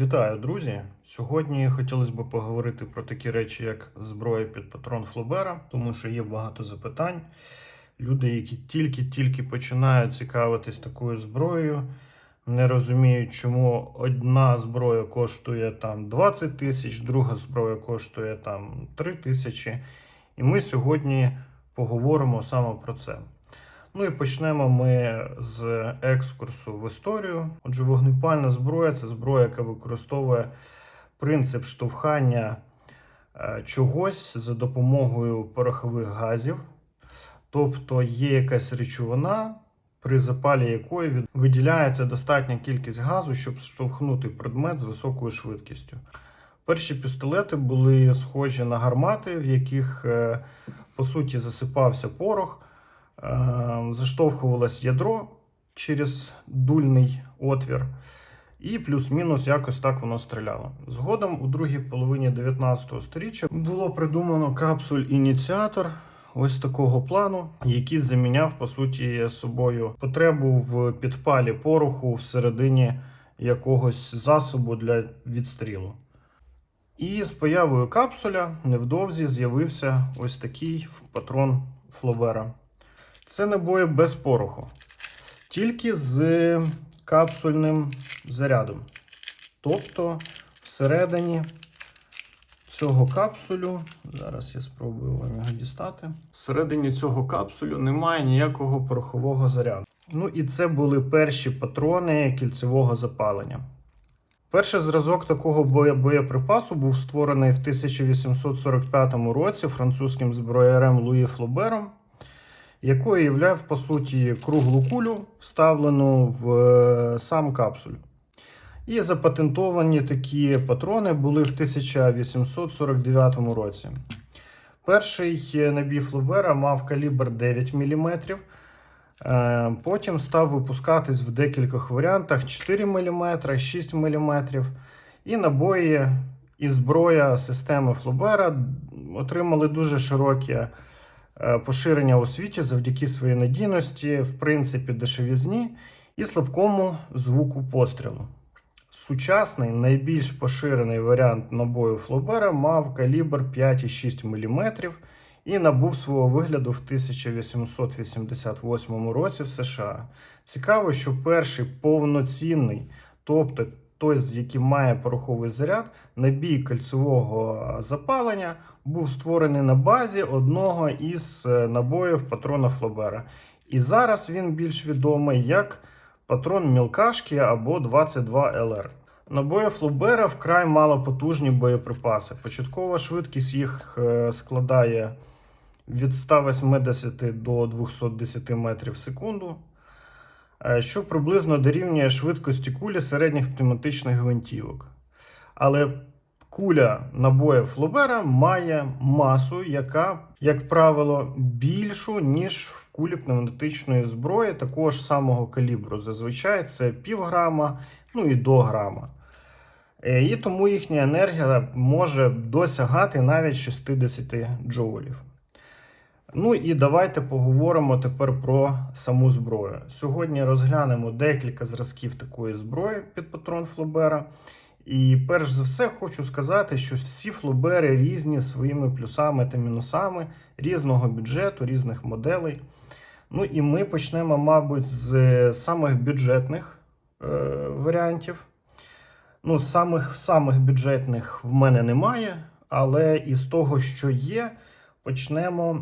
Вітаю, друзі! Сьогодні хотілося б поговорити про такі речі, як зброя під патрон Флобера, тому що є багато запитань. Люди, які тільки-тільки починають цікавитись такою зброєю, не розуміють, чому одна зброя коштує там 20 тисяч, друга зброя коштує там 3 тисячі. І ми сьогодні поговоримо саме про це. Ну і почнемо ми з екскурсу в історію. Отже, вогнепальна зброя це зброя, яка використовує принцип штовхання е, чогось за допомогою порохових газів. Тобто є якась речовина, при запалі якої виділяється достатня кількість газу, щоб штовхнути предмет з високою швидкістю. Перші пістолети були схожі на гармати, в яких, е, по суті, засипався порох. Заштовхувалось ядро через дульний отвір, і плюс-мінус якось так воно стріляло. Згодом, у другій половині 19 століття, було придумано капсуль-ініціатор ось такого плану, який заміняв по суті собою потребу в підпалі пороху всередині якогось засобу для відстрілу. І з появою капсуля невдовзі з'явився ось такий патрон Флобера. Це набої без пороху, тільки з капсульним зарядом. Тобто, всередині цього капсулю, зараз я спробую вам його дістати. Всередині цього капсулю немає ніякого порохового заряду. Ну і це були перші патрони кільцевого запалення. Перший зразок такого боєприпасу був створений в 1845 році французьким зброярем Луї Флобером якою являв по суті круглу кулю, вставлену в е, сам капсуль. І запатентовані такі патрони були в 1849 році. Перший набій Флобера мав калібр 9 мм. Е, Потім став випускатись в декількох варіантах 4 мм, 6 мм. І набої і зброя системи Флобера отримали дуже широкі е, поширення у світі завдяки своїй надійності, в принципі, дешевізні і слабкому звуку пострілу. Сучасний найбільш поширений варіант набою Флобера мав калібр 5,6 мм і набув свого вигляду в 1888 році в США. Цікаво, що перший повноцінний, тобто той, з яким має пороховий заряд, набій кольцевого запалення був створений на базі одного із е, набоїв патрона Флобера. І зараз він більш відомий як патрон мілкашки або 22 ЛР. Набої Флобера вкрай малопотужні боєприпаси. Початкова швидкість їх е, складає від 180 до 210 метрів в секунду, е, що приблизно дорівнює швидкості кулі середніх пневматичних гвинтівок. Але куля набоїв Флобера має масу, яка, як правило, більшу, ніж в кулі пневматичної зброї такого ж самого калібру. Зазвичай це пів грама, ну і до грама. Е, І тому їхня енергія може досягати навіть 60 джоулів. Ну і давайте поговоримо тепер про саму зброю. Сьогодні розглянемо декілька зразків такої зброї під патрон Флобера. І перш за все хочу сказати, що всі флобери різні своїми плюсами та мінусами, різного бюджету, різних моделей. Ну і ми почнемо, мабуть, з самих бюджетних е, варіантів. Ну, самих самих бюджетних в мене немає, але із того, що є, почнемо,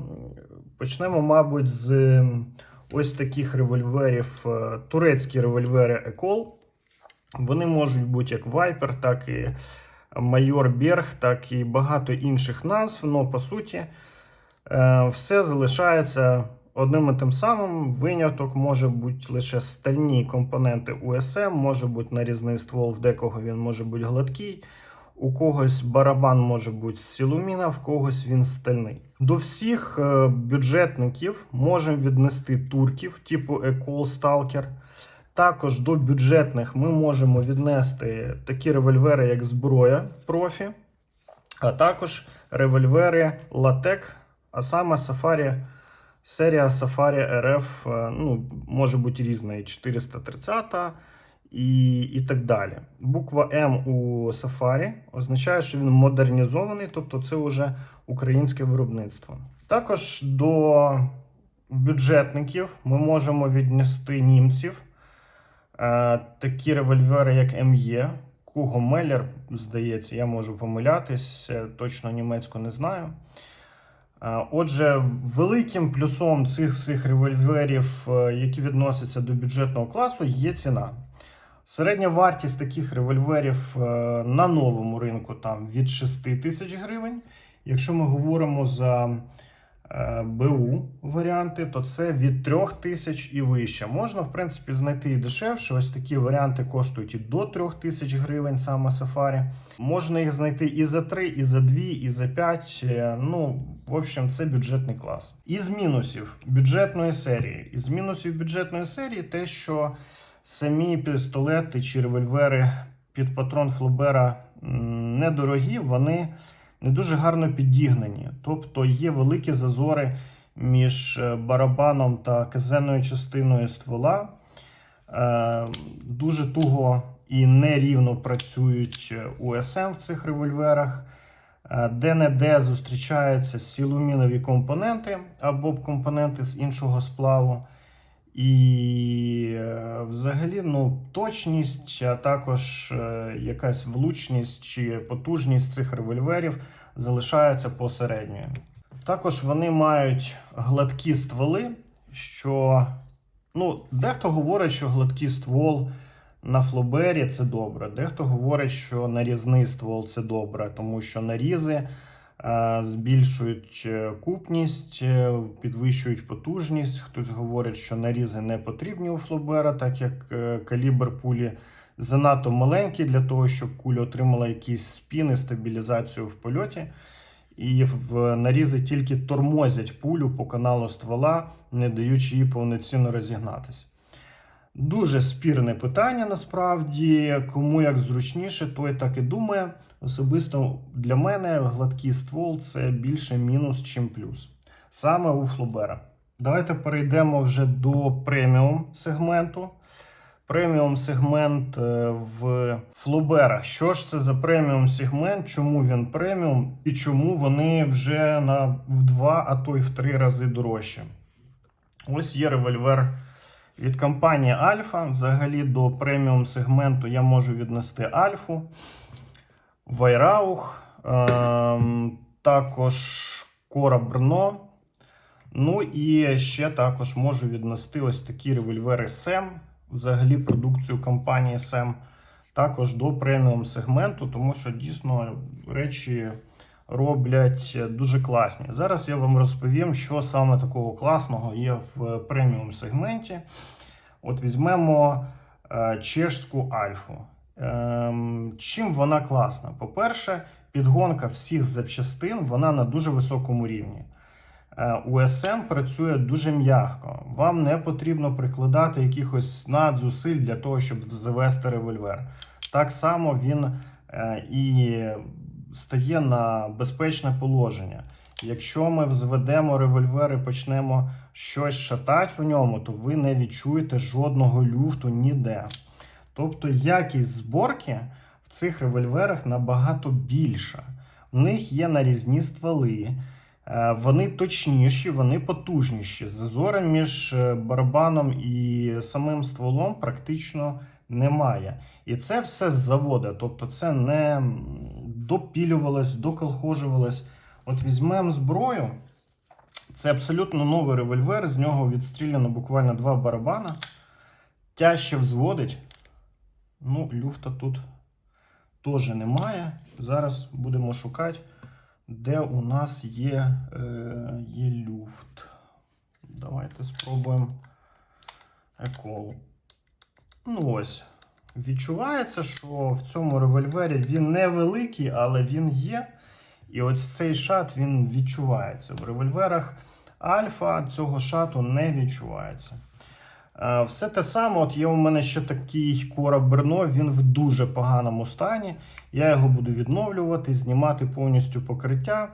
почнемо, мабуть, з ось таких револьверів, е, турецькі револьвери Екол. Вони можуть бути як Viper, так і Майор Берг, так і багато інших назв. Но по суті, е, все залишається одним і тим самим. Виняток може бути лише стальні компоненти УСМ, може бути нарізний ствол, в декого він може бути гладкий. У когось барабан може бути з силуміна, в когось він стальний. До всіх е, бюджетників можемо віднести турків, типу Ecol Stalker. Також до бюджетних ми можемо віднести такі револьвери, як зброя профі, а також револьвери Латек, а саме Safari, серія Safari RF, е, ну, може бути різна, і 430, і, і так далі. Буква М у Safari означає, що він модернізований, тобто це вже українське виробництво. Також до бюджетників ми можемо віднести німців. Е, такі револьвери, як МЄ, Куго Меллер, здається, я можу помилятись, е, точно німецьку не знаю. Е, Отже, великим плюсом цих всіх револьверів, які відносяться до бюджетного класу, є ціна. Середня вартість таких револьверів е, на новому ринку там від 6 тисяч гривень. Якщо ми говоримо за е, БУ варіанти, то це від 3 тисяч і вище. Можна, в принципі, знайти і дешевше. Ось такі варіанти коштують і до 3 тисяч гривень саме Safari. Можна їх знайти і за 3, і за 2, і за 5. Е, Ну, в общем, це бюджетний клас. Із мінусів бюджетної серії. Із мінусів бюджетної серії те, що самі пістолети чи револьвери під патрон Флобера недорогі, вони не дуже гарно підігнані. Тобто є великі зазори між е, барабаном та казенною частиною ствола. Е, Дуже туго і нерівно працюють е, УСМ в цих револьверах. Де-не-де зустрічаються силумінові компоненти або компоненти з іншого сплаву. І е, взагалі ну, точність, а також е, якась влучність чи потужність цих револьверів залишається посередньою. Також вони мають гладкі стволи, що ну, дехто говорить, що гладкий ствол на флобері це добре. Дехто говорить, що нарізний ствол це добре, тому що нарізи збільшують е, купність, е, підвищують потужність. Хтось говорить, що нарізи не потрібні у флобера, так як е, калібр пулі занадто маленький для того, щоб куля отримала якийсь спін і стабілізацію в польоті. І в нарізи тільки тормозять пулю по каналу ствола, не даючи їй повноцінно розігнатися. Дуже спірне питання насправді. Кому як зручніше, той так і думає. Особисто для мене гладкий ствол це більше мінус, чим плюс. Саме у Флобера. Давайте перейдемо вже до преміум сегменту. Преміум сегмент е, в флоберах. Що ж це за преміум сегмент? Чому він преміум і чому вони вже на в два, а то й в три рази дорожчі? Ось є револьвер від компанії Альфа. Взагалі до преміум сегменту я можу віднести Альфу, Вайраух, ем, також Кора Брно. Ну і ще також можу віднести ось такі револьвери Сем, взагалі продукцію компанії Сем, також до преміум сегменту, тому що дійсно речі роблять дуже класні. Зараз я вам розповім, що саме такого класного є в преміум сегменті. От візьмемо е, чешську альфу. Ем, чим вона класна? По-перше, підгонка всіх запчастин вона на дуже високому рівні. Е, УСМ працює дуже м'яко. Вам не потрібно прикладати якихось надзусиль для того, щоб завести револьвер. Так само він е, і стає на безпечне положення. Якщо ми взведемо револьвер і почнемо щось шатати в ньому, то ви не відчуєте жодного люфту ніде. Тобто якість зборки в цих револьверах набагато більша. В них є нарізні стволи, е, вони точніші, вони потужніші. Зазори між е, барабаном і самим стволом практично немає. І це все з заводу. Тобто це не м, допілювалось, доколхожувалось. От візьмемо зброю. Це абсолютно новий револьвер, з нього відстріляно буквально два барабана. Тяжче взводить. Ну, люфта тут теж немає. Зараз будемо шукати, де у нас є, е, є люфт. Давайте спробуємо еколу. Ну ось. Відчувається, що в цьому револьвері він невеликий, але він є. І ось цей шат він відчувається. В револьверах Альфа цього шату не відчувається. Е, Все те саме, от є у мене ще такий Кора Берно, він в дуже поганому стані. Я його буду відновлювати, знімати повністю покриття,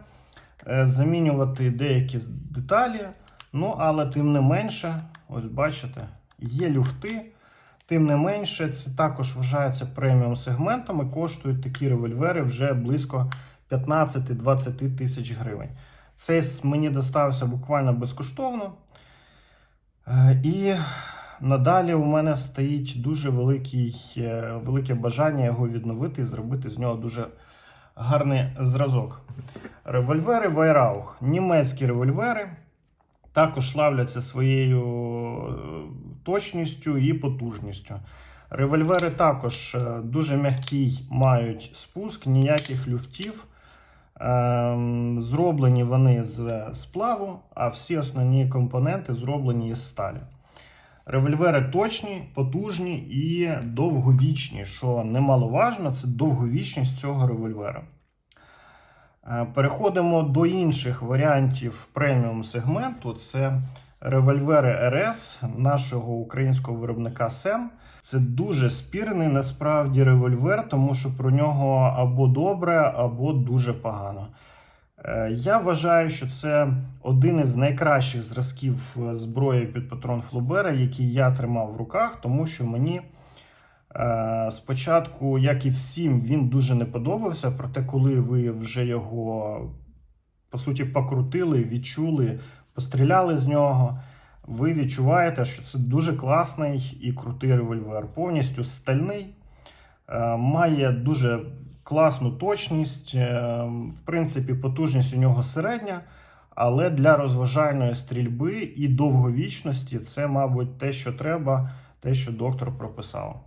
е, замінювати деякі деталі. Ну, але тим не менше, ось бачите, є люфти. Тим не менше, це також вважається преміум сегментом і коштують такі револьвери вже близько 15-20 тисяч гривень. Цей мені достався буквально безкоштовно. Е, І надалі у мене стоїть дуже великий, е, велике бажання його відновити і зробити з нього дуже гарний зразок. Револьвери Weihrauch. Німецькі револьвери також славляться своєю е, точністю і потужністю. Револьвери також е, дуже м'який мають спуск, ніяких люфтів. Ем, Зроблені вони з сплаву, а всі основні компоненти зроблені із сталі. Револьвери точні, потужні і довговічні, що немаловажно, це довговічність цього револьвера. Е, Переходимо до інших варіантів преміум сегменту. Це револьвери РС нашого українського виробника СЕМ. Це дуже спірний насправді револьвер, тому що про нього або добре, або дуже погано. Е, Я вважаю, що це один із найкращих зразків е, зброї під патрон Флобера, який я тримав в руках, тому що мені е, спочатку, як і всім, він дуже не подобався. Проте, коли ви вже його по суті покрутили, відчули, постріляли з нього, ви відчуваєте, що це дуже класний і крутий револьвер. Повністю стальний, е, має дуже класну точність. е, В принципі, потужність у нього середня, але для розважальної стрільби і довговічності це, мабуть, те, що треба, те, що доктор прописав.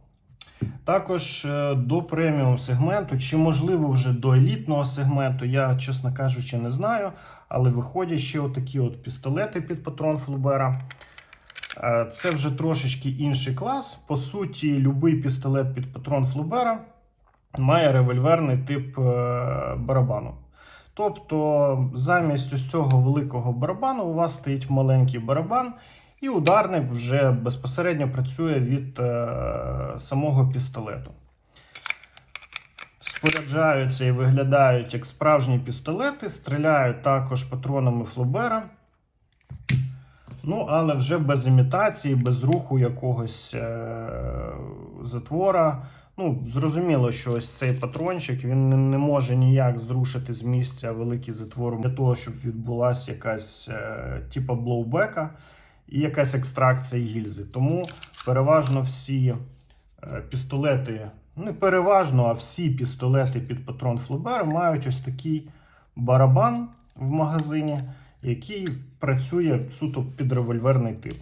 Також е, до преміум сегменту, чи можливо вже до елітного сегменту, я, чесно кажучи, не знаю. Але виходять ще отакі от пістолети під патрон Флубера. Е, Це вже трошечки інший клас. По суті, будь-який пістолет під патрон Флубера має револьверний тип е, барабану. Тобто, замість ось цього великого барабану у вас стоїть маленький барабан, і ударник вже безпосередньо працює від е, самого пістолету. Споряджаються і виглядають як справжні пістолети, стріляють також патронами Флобера. Ну, але вже без імітації, без руху якогось е- затвора. Ну, зрозуміло, що ось цей патрончик він не, не може ніяк зрушити з місця великий затвор для того, щоб відбулася якась е- типа блоубека і якась екстракція гільзи. Тому переважно всі е, пістолети, не переважно, а всі пістолети під патрон Флобер мають ось такий барабан в магазині, який працює суто під револьверний тип.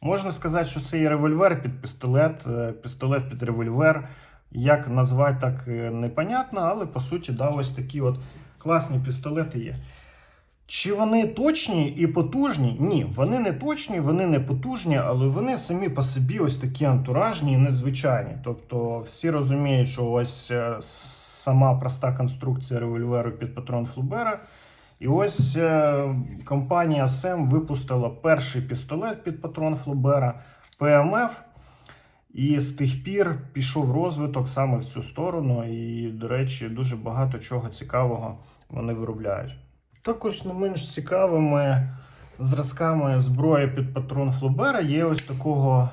Можна сказати, що це і револьвер під пістолет, е, пістолет під револьвер. Як назвати, так е, непонятно, але по суті, да, ось такі от класні пістолети є. Чи вони точні і потужні? Ні, вони не точні, вони не потужні, але вони самі по собі ось такі антуражні і незвичайні. Тобто всі розуміють, що ось е, сама проста конструкція револьверу під патрон Флубера. І ось е, компанія SEM випустила перший пістолет під патрон Флубера PMF. І з тих пір пішов розвиток саме в цю сторону. І, до речі, дуже багато чого цікавого вони виробляють. Також не менш цікавими зразками зброї під патрон Флобера є ось такого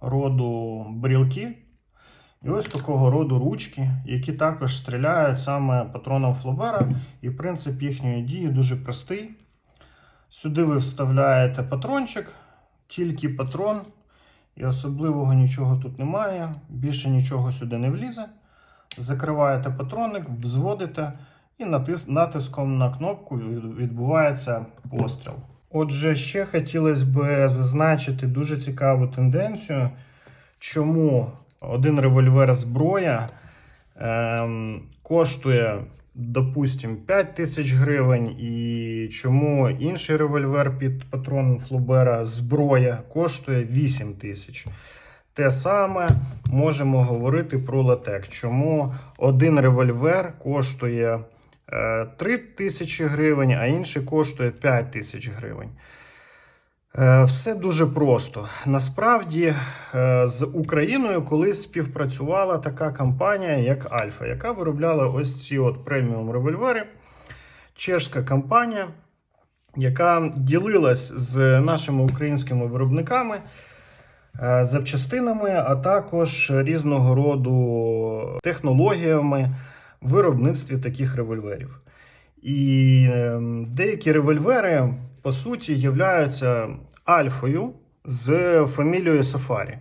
роду брілки. І ось такого роду ручки, які також стріляють саме патроном Флобера. І принцип їхньої дії дуже простий. Сюди ви вставляєте патрончик, тільки патрон, і особливого нічого тут немає. Більше нічого сюди не влізе. Закриваєте патронник, взводите і натис- натиском на кнопку відбувається постріл. Отже, ще хотілося б зазначити дуже цікаву тенденцію, чому один револьвер зброя ем, коштує, допустим, 5 тисяч гривень, і чому інший револьвер під патроном Флубера зброя коштує 8 тисяч. Те саме можемо говорити про латек. Чому один револьвер коштує е, 3 тисячі гривень, а інший коштує 5 тисяч гривень. Е, Все дуже просто. Насправді е, з Україною колись співпрацювала така компанія, як Альфа, яка виробляла ось ці от преміум револьвери. Чешська компанія, яка ділилась з нашими українськими виробниками е, запчастинами, а також різного роду технологіями виробництві таких револьверів. І е, деякі револьвери, по суті, являються альфою з фамілією Сафарі.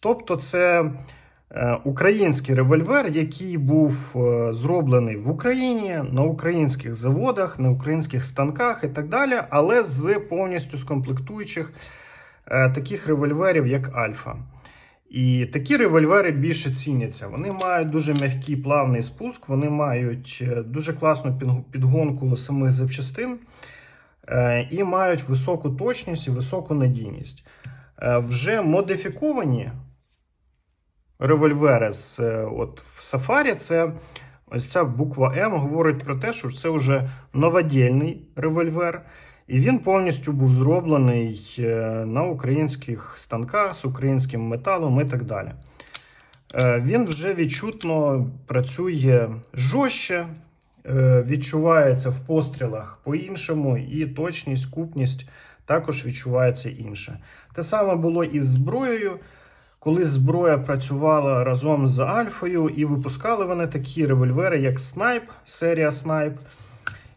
Тобто, це е, український револьвер, який був е, зроблений в Україні на українських заводах, на українських станках і так далі, але з повністю з комплектуючих е, таких револьверів, як Альфа. І такі револьвери більше ціняться. Вони мають дуже м'який плавний спуск, вони мають е, дуже класну підгонку самих запчастин е, і мають високу точність і високу надійність. Е, Вже модифіковані револьвери з от в Safari, це ось ця буква М говорить про те, що це вже новодільний револьвер. І він повністю був зроблений е, на українських станках з українським металом і так далі. Е, Він вже відчутно працює жорстче, е, відчувається в пострілах по-іншому, і точність, купність також відчувається інше. Те саме було і з зброєю. Коли зброя працювала разом з Альфою, і випускали вони такі револьвери, як Снайп, серія Снайп.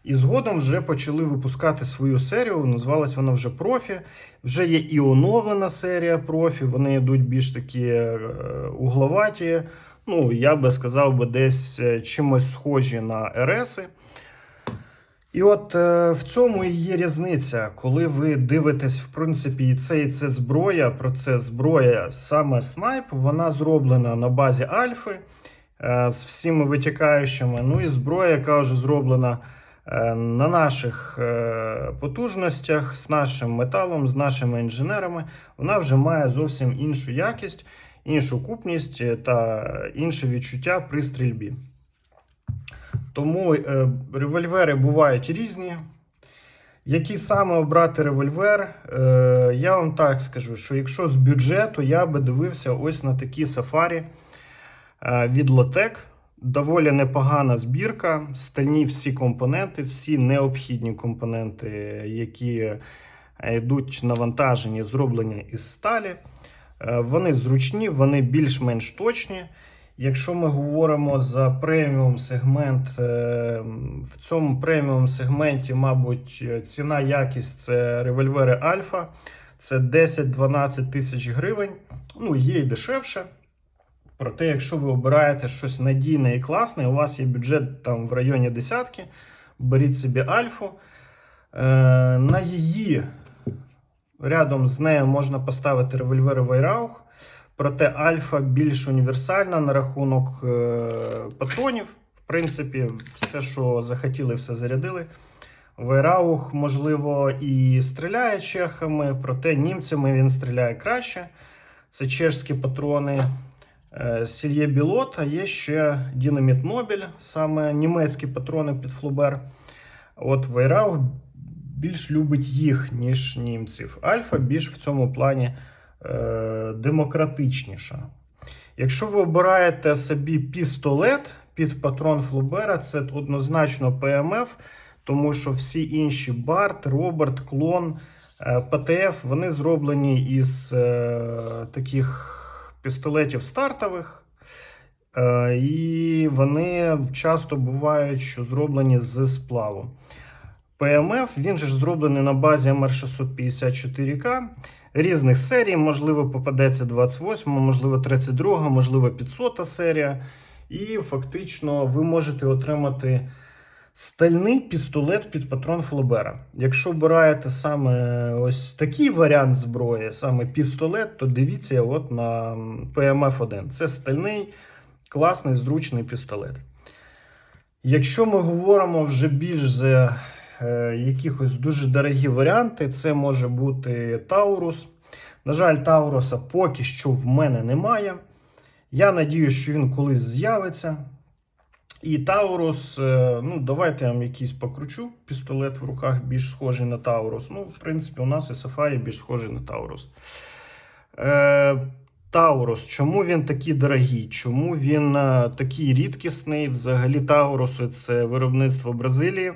І згодом вже почали випускати свою серію. Назвалась вона вже профі. Вже є і оновлена серія профі. Вони йдуть більш такі е, угловаті. Ну, я би сказав, би десь е, чимось схожі на РСи. І от е, в цьому і є різниця, коли ви дивитесь, в принципі, і це, і це зброя. Про це зброя саме снайп, вона зроблена на базі Альфи е, з всіми витікаючими. Ну і зброя, яка вже зроблена на наших е, потужностях, з нашим металом, з нашими інженерами, вона вже має зовсім іншу якість, іншу купність е, та інше відчуття при стрільбі. Тому е, револьвери бувають різні. Який саме обрати револьвер? Е, я вам так скажу, що якщо з бюджету, я би дивився ось на такі сафарі е, від Lotec. Доволі непогана збірка, стальні всі компоненти, всі необхідні компоненти, які е, йдуть навантажені, зроблені із сталі. Е, Вони зручні, вони більш-менш точні. Якщо ми говоримо за преміум сегмент, е, в цьому преміум сегменті, мабуть, ціна якість це револьвери Альфа. Це 10-12 тисяч гривень. Ну, є і дешевше. Проте, якщо ви обираєте щось надійне і класне, у вас є бюджет там в районі десятки, беріть собі Альфу. Е, на її рядом з нею можна поставити револьвери Вайраух. Проте Альфа більш універсальна на рахунок е, патронів. В принципі, все, що захотіли, все зарядили. Вайраух, можливо, і стріляє чехами, проте німцями він стріляє краще. Це чешські патрони. Е, Сільє Білот, а є ще Дінаміт Нобель, саме німецькі патрони під флубер. От Вайраух більш любить їх, ніж німців. Альфа більш в цьому плані е, демократичніша. Якщо ви обираєте собі пістолет під патрон Флубера, це однозначно ПМФ, тому що всі інші Барт, Роберт, Клон, е, ПТФ вони зроблені із е, таких пістолетів стартових. Е, і вони часто бувають, що зроблені з сплаву. ПМФ він же ж зроблений на базі МР654К різних серій. Можливо, попадеться 28, можливо, 32, можливо, 500 серія. І фактично ви можете отримати стальний пістолет під патрон Флобера. Якщо обираєте саме ось такий варіант зброї, саме пістолет, то дивіться от на PMF-1. Це стальний, класний, зручний пістолет. Якщо ми говоримо вже більш за е, якихось дуже дорогі варіанти, це може бути Таурус. На жаль, Тауруса поки що в мене немає. Я надію, що він колись з'явиться. І Таурус, е, ну, давайте я вам якийсь покручу. Пістолет в руках більш схожий на Таурус. Ну, в принципі, у нас і Сафарі більш схожий на Таурус. Е, Таурус, чому він такий дорогий? Чому він е, такий рідкісний? Взагалі, Тауруси це виробництво Бразилії.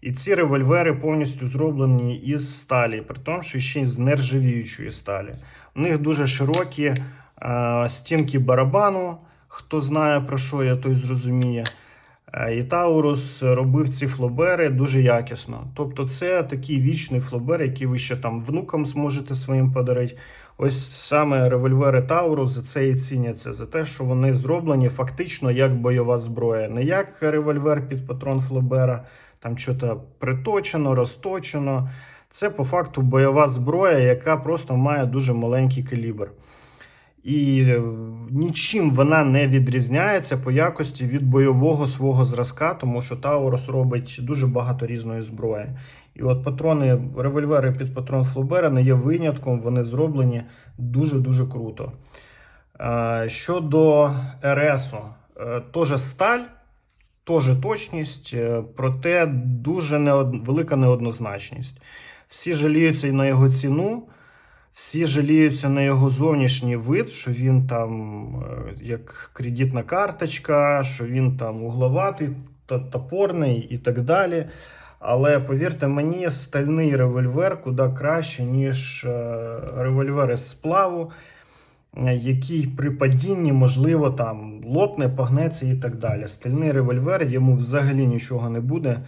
І ці револьвери повністю зроблені із сталі, при тому, що ще й з нержавіючої сталі. У них дуже широкі е, стінки барабану. Хто знає про що я, той зрозуміє. Е, І Таурус робив ці флобери дуже якісно. Тобто, це такий вічний флобер, який ви ще там внукам зможете своїм подарити. Ось саме револьвери Таурус за це і ціняться, за те, що вони зроблені фактично як бойова зброя, не як револьвер під патрон Флобера, там щось приточено, розточено. Це по факту бойова зброя, яка просто має дуже маленький калібр. І е, нічим вона не відрізняється по якості від бойового свого зразка, тому що Таурус робить дуже багато різної зброї. І от патрони, револьвери під патрон Флобера не є винятком, вони зроблені дуже-дуже круто. Щодо РСу, е, теж сталь, теж точність, е, проте дуже неод... велика неоднозначність. Всі жаліються і на його ціну. Всі жаліються на його зовнішній вид, що він там е, як кредитна карточка, що він там угловатий, топорний і так далі. Але повірте мені, стальний револьвер куди краще, ніж е, револьвер із сплаву, е, який при падінні, можливо, там лопне, погнеться і так далі. Стальний револьвер йому взагалі нічого не буде.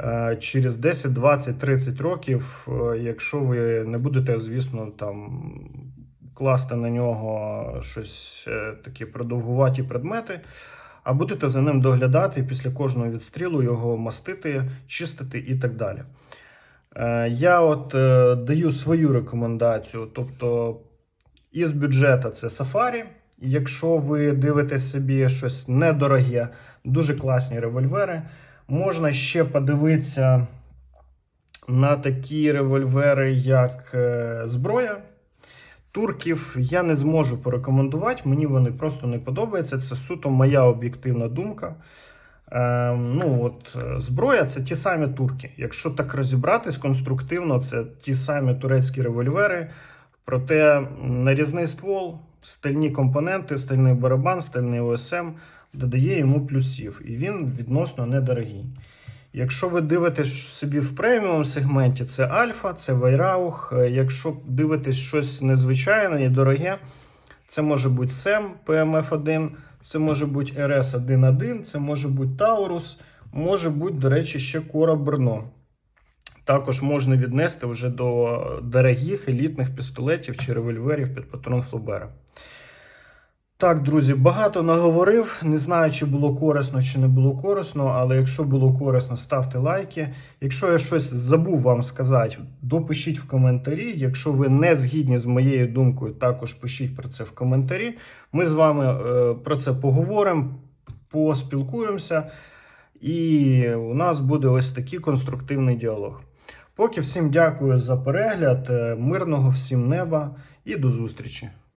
Е, через 10, 20, 30 років, е, якщо ви не будете, звісно, там класти на нього щось е, такі продовгуваті предмети, а будете за ним доглядати після кожного відстрілу його мастити, чистити і так далі. Я от даю свою рекомендацію, тобто із бюджету це Safari. Якщо ви дивитесь собі щось недороге, дуже класні револьвери. Можна ще подивитися на такі револьвери, як е, зброя. Турків я не зможу порекомендувати, мені вони просто не подобаються. Це суто моя об'єктивна думка. Е, ну, от, е, зброя це ті самі турки. Якщо так розібратись конструктивно, це ті самі турецькі револьвери. Проте нарізний ствол, стальні компоненти, стальний барабан, стальний ОСМ додає йому плюсів, і він відносно недорогий. Якщо ви дивитесь собі в преміум сегменті, це Альфа, це Вайраух. Е, Якщо дивитесь щось незвичайне і дороге, це може бути SEM PMF1, це може бути RS11, це може бути Taurus, може бути, до речі, ще Cora Brno. Також можна віднести вже до дорогих елітних пістолетів чи револьверів під патрон Флобера. Так, друзі, багато наговорив. Не знаю, чи було корисно, чи не було корисно, але якщо було корисно, ставте лайки. Якщо я щось забув вам сказати, допишіть в коментарі. Якщо ви не згідні з моєю думкою, також пишіть про це в коментарі. Ми з вами е, про це поговоримо, поспілкуємося, і у нас буде ось такий конструктивний діалог. Поки всім дякую за перегляд, е, мирного всім неба і до зустрічі!